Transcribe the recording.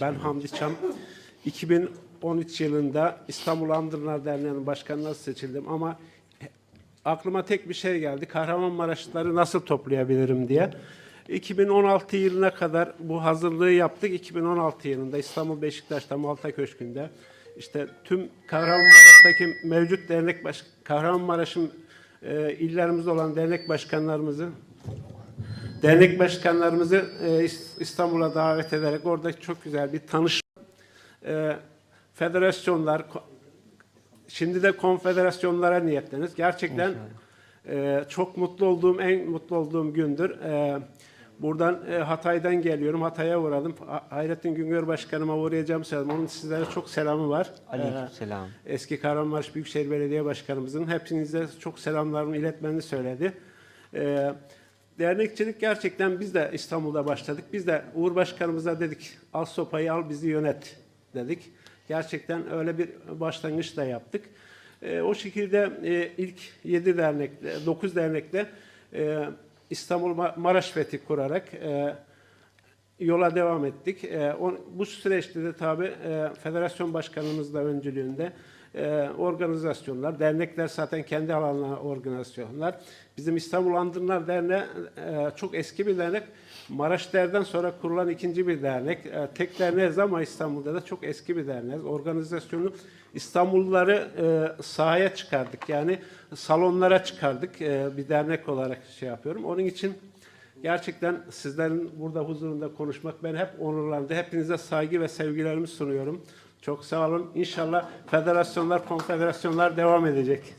Ben Hamdi Çam. 2013 yılında İstanbul Andırlar Derneği'nin başkanına seçildim ama aklıma tek bir şey geldi. Kahramanmaraşlıları nasıl toplayabilirim diye. 2016 yılına kadar bu hazırlığı yaptık. 2016 yılında İstanbul Beşiktaş'ta Malta Köşkü'nde işte tüm Kahramanmaraş'taki mevcut dernek baş Kahramanmaraş'ın e, illerimizde olan dernek başkanlarımızı dernek başkanlarımızı e, İs- İstanbul'a davet ederek orada çok güzel bir tanış e, federasyonlar şimdi de konfederasyonlara niyetleniz. Gerçekten e, çok mutlu olduğum en mutlu olduğum gündür. E, buradan e, Hatay'dan geliyorum. Hatay'a uğradım. Ha- Hayrettin Güngör Başkanıma uğrayacağım söyledim. Onun sizlere çok selamı var. E, Aleykümselam. eski Kahramanmaraş Büyükşehir Belediye Başkanımızın hepinize çok selamlarımı iletmeni söyledi. Ee, dernekçilik gerçekten biz de İstanbul'da başladık. Biz de Uğur Başkanımıza dedik al sopayı al bizi yönet dedik. Gerçekten öyle bir başlangıç da yaptık. Ee, o şekilde e, ilk 7 dernekle, 9 dernekle e, İstanbul Ma- Maraş Fethi kurarak e, yola devam ettik. Ee, on- bu süreçte de tabii e, federasyon başkanımız da öncülüğünde e, organizasyonlar, dernekler zaten kendi alanlarına organizasyonlar. Bizim İstanbul Andırlar Derneği e, çok eski bir dernek. Maraş Der'den sonra kurulan ikinci bir dernek. E, tek derneğiz ama İstanbul'da da çok eski bir derneğiz. Organizasyonu İstanbulluları e, sahaya çıkardık. Yani salonlara çıkardık. E, bir dernek olarak şey yapıyorum. Onun için Gerçekten sizlerin burada huzurunda konuşmak beni hep onurlandı. Hepinize saygı ve sevgilerimi sunuyorum. Çok sağ olun. İnşallah federasyonlar, konfederasyonlar devam edecek.